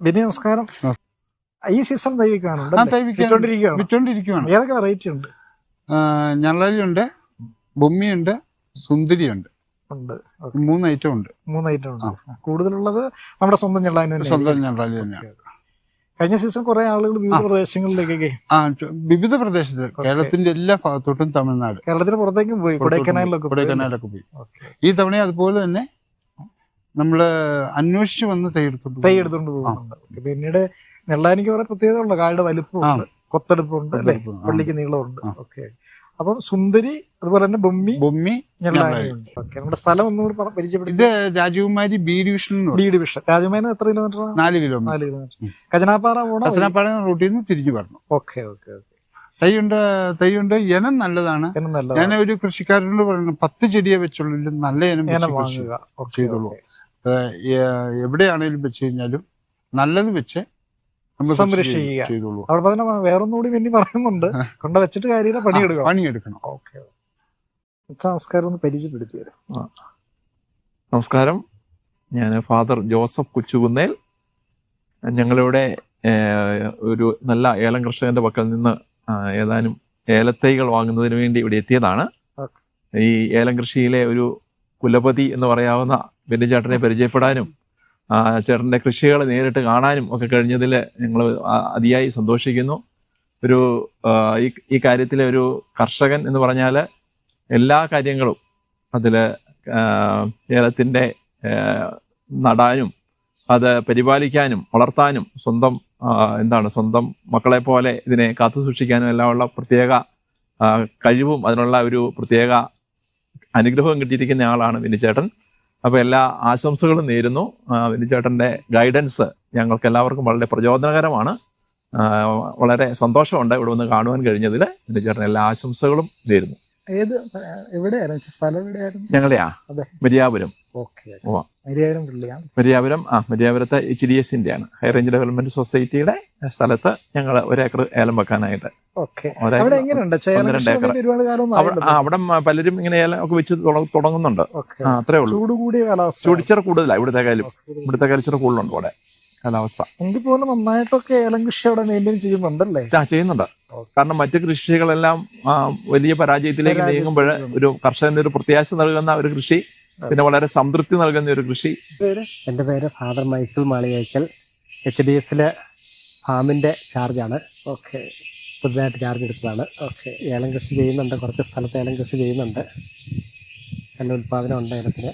ബിനി നമസ്കാരം നമസ്- ഈ സീസൺ വിറ്റോണ്ടിരിക്കുകയാണ്? ഏതൊക്കെ വെറൈറ്റി ഉണ്ട്? ഞള്ളരിയുണ്ട് ബൊമ്മിയുണ്ട് സുന്ദരിയുണ്ട്. ഉണ്ട്. മൂന്ന് ഐറ്റം ഉണ്ട്. മൂന്ന് ഐറ്റം ഉണ്ട്. കൂടുതലുള്ളത് നമ്മുടെ സ്വന്തം സ്വന്തം ഞള്ളരി തന്നെയാണ് കഴിഞ്ഞ സീസൺ കുറെ ആളുകൾ വിവിധ. പ്രദേശങ്ങളിലേക്കൊക്കെ ആ വിവിധ പ്രദേശത്ത് കേരളത്തിന്റെ എല്ലാ ഭാഗത്തോട്ടും തമിഴ്നാട്. കേരളത്തിന് പുറത്തേക്കും പോയി കൊടൈക്കനാലിലൊക്കെ പോയി. കൊടൈക്കനാലൊക്കെ പോയി. ഈ തവണ അതുപോലെ തന്നെ നമ്മൾ അന്വേഷിച്ച് വന്ന് തൈ എടുത്തോണ്ട് തൈ പോകും. എടുത്തുകൊണ്ട് പോകുന്നുണ്ട് പിന്നീട് നെള്ളാനിക്ക് കുറെ പ്രത്യേകത ഉണ്ട് കായുടെ വലിപ്പമുണ്ട് കൊത്തെടുപ്പുണ്ട് അല്ലെ? പള്ളിക്ക് നീളമുണ്ട്. ഓക്കെ. അപ്പം സുന്ദരി അതുപോലെ തന്നെ ബൊമ്മി ബൊമ്മി ഓക്കെ നമ്മുടെ സ്ഥലം ഒന്നുകൂടി പരിചയപ്പെടുത്തി. ഇത് രാജകുമാരി ബി ഡിവിഷൻ. B division. രാജകുമാരി എത്ര കിലോമീറ്റർ നാല് കിലോമീറ്റർ നാല് കിലോമീറ്റർ കജനാപ്പാറ പോണ പത്തനപ്പാട റൂട്ടിൽ നിന്ന് തിരിഞ്ഞു പറഞ്ഞു ഓക്കെ ഓക്കെ ഓക്കെ. തൈയുണ്ട് തൈയുണ്ട്. ഇനം നല്ലതാണ്. ഞാൻ ഒരു കൃഷിക്കാരനോട് പറയുന്നത് പത്ത് ചെടിയെ വെച്ചുള്ളൂ. നല്ല ഇനം ചെയ്തോളൂ. എവിടെയാണേലും വെച്ച് കഴിഞ്ഞാലും നല്ലത് വെച്ച് സംരക്ഷിക്കുക. അവിടെ തന്നെ വേറൊന്നുകൂടി പിന്നെ പറയുന്നുണ്ട്. കൊണ്ട വെച്ചിട്ട് കാര്യമില്ല പണിയെടുക്കണം പണിയെടുക്കണം ഓക്കെ. നമസ്കാരം ഒന്ന് പരിചയപ്പെടുത്തി നമസ്കാരം. ഞാൻ ഫാദർ ജോസഫ് കുച്ചുകുന്നേൽ. ഞങ്ങളിവിടെ ഒരു നല്ല ഏലം കർഷകന്റെ പക്കൽ നിന്ന് ഏതാനും ഏലത്തൈകൾ വാങ്ങുന്നതിന് വേണ്ടി ഇവിടെ എത്തിയതാണ്. ഈ ഏലം കൃഷിയിലെ ഒരു കുലപതി എന്ന് പറയാവുന്ന ബെന്നിച്ചേട്ടനെ പരിചയപ്പെടാനും ചേട്ടന്റെ കൃഷികൾ നേരിട്ട് കാണാനും ഒക്കെ കഴിഞ്ഞതിൽ ഞങ്ങൾ അതിയായി സന്തോഷിക്കുന്നു. ഒരു ഈ ഈ കാര്യത്തിലെ ഒരു കർഷകൻ എന്ന് പറഞ്ഞാൽ എല്ലാ കാര്യങ്ങളും അതിൽ ഏലത്തിന്റെ നടാനും അത് പരിപാലിക്കാനും വളർത്താനും സ്വന്തം എന്താണ് സ്വന്തം മക്കളെ പോലെ ഇതിനെ കാത്തു സൂക്ഷിക്കാനും എല്ലാം ഉള്ള പ്രത്യേക കഴിവും അതിനുള്ള ഒരു പ്രത്യേക അനുഗ്രഹവും കിട്ടിയിരിക്കുന്ന ആളാണ് വിനിച്ചേട്ടൻ അപ്പോൾ എല്ലാ ആശംസകളും നേരുന്നു. ആ, വിനിച്ചേട്ടന്റെ ഗൈഡൻസ് ഞങ്ങൾക്ക് എല്ലാവർക്കും വളരെ പ്രചോദനകരമാണ്. വളരെ സന്തോഷമുണ്ട് ഇവിടെ വന്ന് കാണുവാൻ കഴിഞ്ഞതിൽ. വിനിച്ചേട്ടൻ എല്ലാ ആശംസകളും നേരുന്നു. ഏത് എവിടെയായിരുന്നു? സ്ഥലം എവിടെയായിരുന്നു? ഞങ്ങളുടെയാ. മര്യാപുരം. മര്യാപുരം ആ. മര്യാപുരത്തെ എച്ച് ഡി എസിന്റെ ആണ്. ഹൈ റേഞ്ച് ഡെവലപ്മെന്റ് സൊസൈറ്റിയുടെ സ്ഥലത്ത് ഞങ്ങൾ ഒരേക്കർ ഏലം വെക്കാനായിട്ട്. അവിടെ പലരും ഇങ്ങനെ ഏലം ഒക്കെ വെച്ച് തുടങ്ങുന്നുണ്ട്. അത്രേ ഉള്ളൂ. ചൂട് കൂടിയ കാലാവസ്ഥ. ചുടിച്ചിറ കൂടുതലാണ് ഇവിടുത്തെ കാര്യം ഇവിടുത്തെ കലിച്ചിറ കൂടുതലുണ്ട് അവിടെ കാലാവസ്ഥ. എങ്കിൽ പോലും നന്നായിട്ടൊക്കെ ഏലം കൃഷി അവിടെ മെയിന്റെയിൻ ചെയ്യുന്നുണ്ടല്ലേ? ആ ചെയ്യുന്നുണ്ട്. കാരണം മറ്റു കൃഷികളെല്ലാം വലിയ പരാജയത്തിലേക്ക് നീങ്ങുമ്പോൾ ഒരു കർഷകന് ഒരു പ്രത്യാശ നൽകുന്ന ഒരു കൃഷി പിന്നെ വളരെ സംതൃപ്തി നൽകുന്ന ഒരു കൃഷി. എന്റെ എന്റെ പേര് father Michael Maliyekkal H D എഫിലെ ഫാമിന്റെ ചാർജാണ്. ഓക്കെ. പുതുതായിട്ട് ചാർജ് എടുത്തതാണ്. ഓക്കെ. ഏലം കൃഷി ചെയ്യുന്നുണ്ട്. കുറച്ച് സ്ഥലത്ത് ഏലം കൃഷി ചെയ്യുന്നുണ്ട്. നല്ല ഉൽപ്പാദനം ഉണ്ട് ഏലത്തിന്.